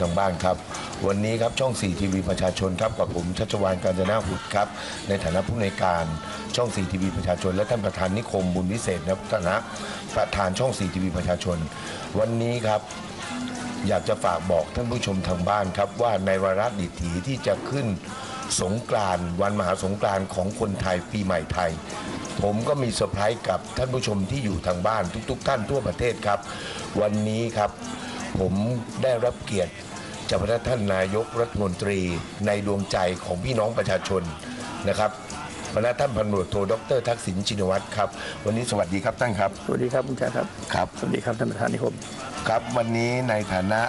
ทางบ้านครับ วันนี้ครับช่อง 4 ทีวีประชาชนครับกับผมชัชวานการจนาหุดครับ ในฐานะผู้ในวยการช่อง 4 ทีวีประชาชน และท่านประธานนิคมบุญวิเศษในฐานะประธานช่อง 4 ทีวีประชาชน วันนี้ครับ อยากจะฝากบอกท่านผู้ชมทางบ้านครับ ว่าในวาระดิถีที่จะขึ้นสงกรานต์วันมหาสงกรานต์ของคนไทยปีใหม่ไทย ผมก็มีเซอร์ไพรส์กับท่านผู้ชมที่อยู่ทางบ้านทุก ๆ ท่านทั่วประเทศครับ วันนี้ครับ ผมได้รับเกียรติ จากพระท่านนายกรัฐมนตรีในดวงใจของพี่น้องประชาชนนะครับพระท่านพันตำรวจโทดรทักษิณชินวัตรครับ วันนี้สวัสดีครับท่านครับ สวัสดีครับคุณแจ๊คครับ ครับ สวัสดีครับท่านประธานนิคม ครับ วันนี้ในฐานะ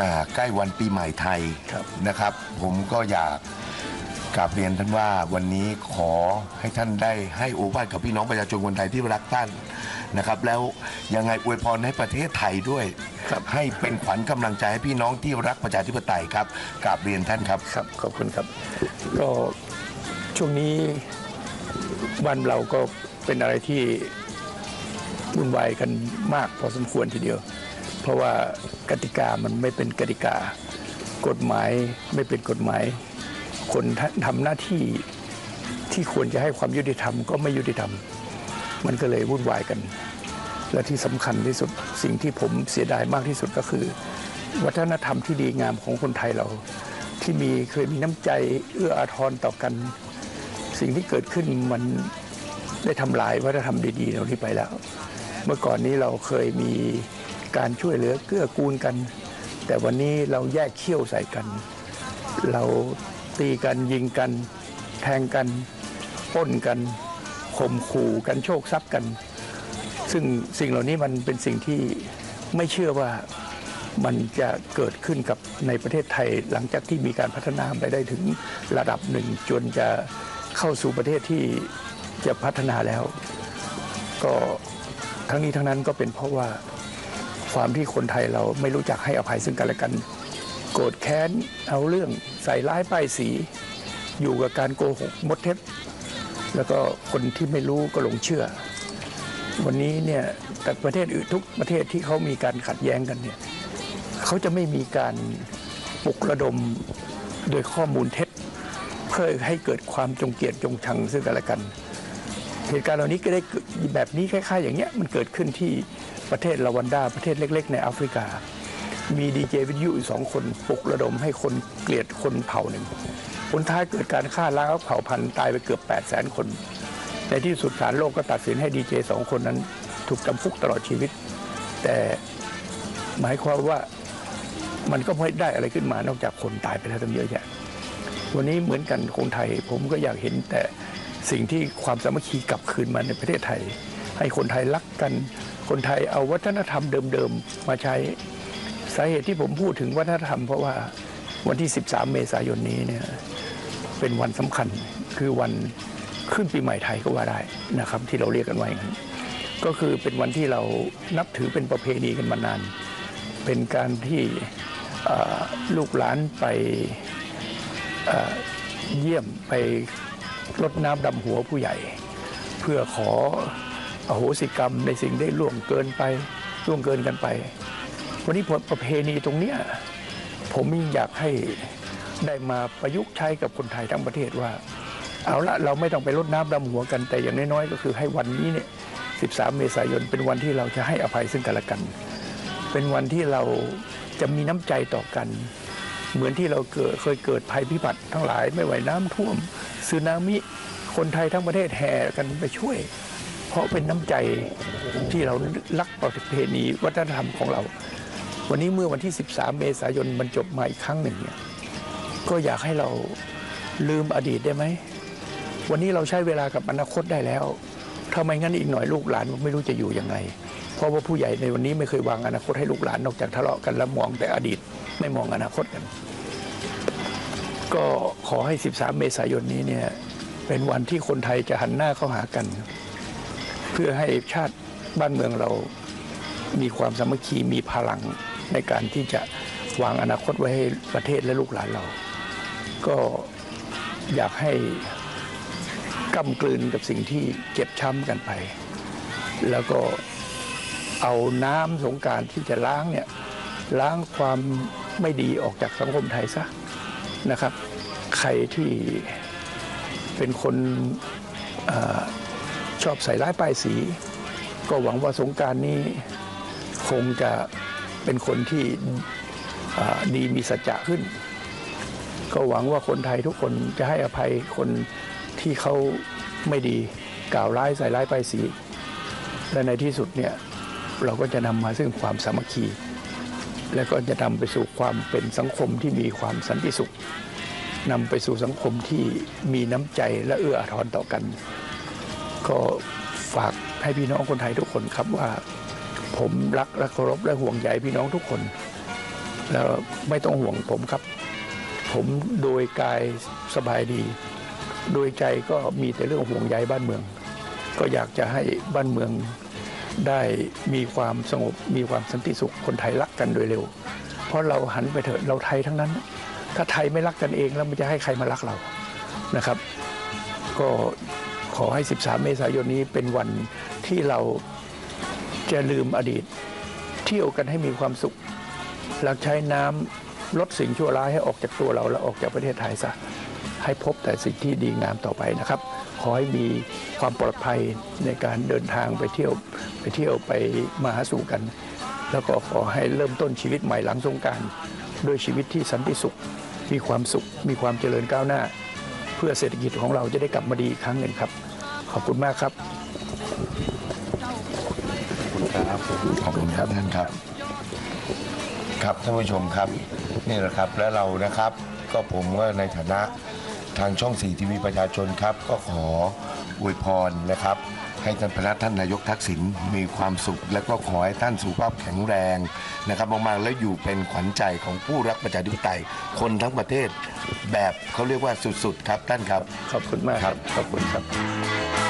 อ่าใกล้วันปีใหม่ไทยครับนะครับ ผมก็อยาก กราบเรียนท่านว่าวันนี้ขอให้ท่านได้ให้โอวาทกับพี่น้องประชาชนคนไทยที่รักท่านนะครับ แล้วยังไงอวยพรให้ประเทศไทยด้วยครับให้เป็นขวัญกำลังใจให้พี่น้องที่รักประชาธิปไตยครับกราบเรียนท่านครับครับขอบคุณครับ ก็ช่วงนี้วันเราก็เป็นอะไรที่วุ่นวายกันมากพอสมควรทีเดียว เพราะว่ากติกามันไม่เป็นกติกากฎหมายไม่เป็นกฎหมาย คนทำหน้าที่ที่ควรจะให้ความยุติธรรมก็ไม่ยุติธรรม มันก็เลยวุ่นวายกัน และที่สำคัญที่สุดสิ่งที่ผมเสียดายมากที่สุดก็คือ วัฒนธรรมที่ดีงามของคนไทยเรา ที่มีเคยมีน้ำใจเอื้ออาทรต่อกัน สิ่งที่เกิดขึ้นมันได้ทำลายวัฒนธรรมดีๆเหล่านี้ไปแล้ว เมื่อก่อนนี้เราเคยมีการช่วยเหลือเกื้อกูลกัน แต่วันนี้เราแยกเขี้ยวใส่กัน เรา ตีกันยิงกัน แทงกันป้นกันข่มขู่กันโชคทรัพย์กัน ซึ่งสิ่งเหล่านี้มันเป็นสิ่งที่ไม่เชื่อว่ามันจะเกิดขึ้นกับในประเทศไทยหลังจากที่มีการพัฒนาไปได้ถึงระดับหนึ่ง จนจะเข้าสู่ประเทศที่จะพัฒนาแล้ว ก็ทั้งนี้ทั้งนั้นก็เป็นเพราะว่าความที่คนไทยเราไม่รู้จักให้อภัยซึ่งกันและกัน โกรธแค้น เอาเรื่องใส่ร้ายป้ายสี อยู่กับการโกหกมดเท็จแล้วก็คนที่ไม่รู้ก็หลงเชื่อ วันนี้เนี่ยแต่ประเทศอื่นทุกประเทศที่เขามีการขัดแย้งกันเนี่ยเขาจะไม่มีการปลุกระดมโดยข้อมูลเท็จ เพื่อให้เกิดความจงเกลียดจงชังซึ่งกันและกัน เหตุการณ์เหล่านี้ก็ได้แบบนี้คล้ายๆ อย่างเงี้ยมันเกิดขึ้นที่ประเทศลาวันดาประเทศเล็ก ๆ ในแอฟริกา มีดีเจวิทยุอยู่สองคนปลุกระดมให้คนเกลียดคนเผ่าหนึ่งผลท้ายเกิดการฆ่าล้างเผ่าพันธุ์ตายไปเกือบ 8 0 0 0 0 0 คน ในที่สุดศาลโลกก็ตัดสินให้ดีเจสองคนนั้น ถูกจำคุกตลอดชีวิต แต่หมายความว่ามันก็ไม่ได้อะไรขึ้นมานอกจากคนตายไปแล้วตั้งเยอะแยะวันนี้เหมือนกันคนไทย ผมก็อยากเห็นแต่สิ่งที่ความสามัคคีกลับคืนมาในประเทศไทย ให้คนไทยรักกัน คนไทยเอาวัฒนธรรมเดิมๆมาใช้ สาเหตุที่ผมพูดถึงวัฒนธรรม เพราะว่าวันที่ 13 เมษายนนี้เนี่ยเป็นวันสำคัญคือวันขึ้นปีใหม่ไทยก็ว่าได้นะครับ ที่เราเรียกกันว่าอย่างนั้นก็คือเป็นวันที่เรานับถือเป็นประเพณีกันมานาน เป็นการที่ลูกหลานไปเยี่ยมไปรดน้ำดำหัวผู้ใหญ่ เพื่อขออโหสิกรรมในสิ่งได้ล่วงเกินไปล่วงเกินกันไป วันนี้ประเพณีตรงเนี้ยผมยิ่งอยากให้ได้มาประยุกต์ใช้กับคนไทยทั้งประเทศว่า เอาละเราไม่ต้องไปรดน้ำดำหัวกันแต่อย่างน้อยๆ ก็คือให้วันนี้เนี่ย 13 เมษายนเป็นวันที่เราจะให้อภัยซึ่งกันและกัน เป็นวันที่เราจะมีน้ำใจต่อกัน เหมือนที่เราเกิดเคยเกิดภัยพิบัติทั้งหลายไม่ไหวน้ำท่วมสึนามิคนไทยทั้งประเทศแห่กันไปช่วย เพราะเป็นน้ำใจที่เรารักประเพณีวัฒนธรรมของเรา วันนี้เมื่อวันที่ 13 เมษายนมันจบมาอีกครั้งหนึ่งเนี่ยก็อยากให้เราลืมอดีตได้ไหม วันนี้เราใช้เวลากับอนาคตได้แล้วถ้าไมงั้นอีกหน่อยลูกหลานไม่รู้จะอยู่ยังไง เพราะว่าผู้ใหญ่ในวันนี้ไม่เคยวางอนาคตให้ลูกหลานนอกจากทะเลาะกันแล้วมองแต่อดีตไม่มองอนาคตกัน ก็ขอให้ 13 เมษายนนี้เนี่ยเป็นวันที่คนไทยจะหันหน้าเข้าหากัน เพื่อให้ชาติบ้านเมืองเรามีความสามัคคีมีพลัง ในการที่จะวางอนาคตไว้ให้ประเทศและลูกหลานเรา ก็อยากให้กำกลืนกับสิ่งที่เจ็บช้ำกันไป แล้วก็เอาน้ำสงการที่จะล้างเนี่ยล้างความไม่ดีออกจากสังคมไทยซะนะครับ ใครที่เป็นคนอชอบใส่ร้ายป้ายสี ก็หวังว่าสงการนี้คงจะ เป็นคนที่ดีมีสัจจะขึ้น ก็หวังว่าคนไทยทุกคนจะให้อภัยคนที่เขาไม่ดีกล่าวร้ายใส่ร้ายไปสี และในที่สุดเนี่ยเราก็จะนำมาซึ่งความสามัคคี และก็จะนำไปสู่ความเป็นสังคมที่มีความสันติสุขนำไปสู่สังคมที่มีน้ำใจและเอื้ออาทรต่อกัน ก็ฝากให้พี่น้องคนไทยทุกคนครับว่า ผมรักและเคารพและห่วงใยพี่น้องทุกคน แล้วไม่ต้องห่วงผมครับ ผมโดยกายสบายดี โดยใจก็มีแต่เรื่องห่วงใยบ้านเมือง ก็อยากจะให้บ้านเมืองได้มีความสงบมีความสันติสุขคนไทยรักกันโดยเร็ว เพราะเราหันไปเถอะเราไทยทั้งนั้น ถ้าไทยไม่รักกันเองแล้วมันจะให้ใครมารักเรานะครับ ก็ขอให้ 13 เมษายนนี้เป็นวันที่เรา จะลืมอดีต เที่ยวกันให้มีความสุข หลักใช้น้ำลดสิ่งชั่วร้ายให้ออกจากตัวเราและออกจากประเทศไทยซะให้พบแต่สิ่งที่ดีงามต่อไปนะครับ ขอให้มีความปลอดภัยในการเดินทางไปเที่ยวไปเที่ยวไปมาหาสู่กัน แล้วก็ขอให้เริ่มต้นชีวิตใหม่หลังสงกรารด้วยชีวิตที่สันติสุข มีความสุข มีความเจริญก้าวหน้า เพื่อเศรษฐกิจของเราจะได้กลับมาดีอีกครั้งหนึ่งครับ ขอบคุณมากครับ ขอบคุณครับท่านครับ ครับท่านผู้ชมครับนี่แหละครับและเรานะครับ ก็ผมก็ในฐานะทางช่องสีทีวีประชาชนครับ ก็ขออวยพรนะครับ ให้ท่านพระท่านนายกทักษิณมีความสุข และก็ขอให้ท่านสุขภาพแข็งแรงนะครับมากๆแล้วอยู่เป็นขวัญใจของผู้รักประชาธิปไตยคนทั้งประเทศแบบเขาเรียกว่าสุดๆ ครับท่านครับ ขอบคุณมากครับ ขอบคุณครับ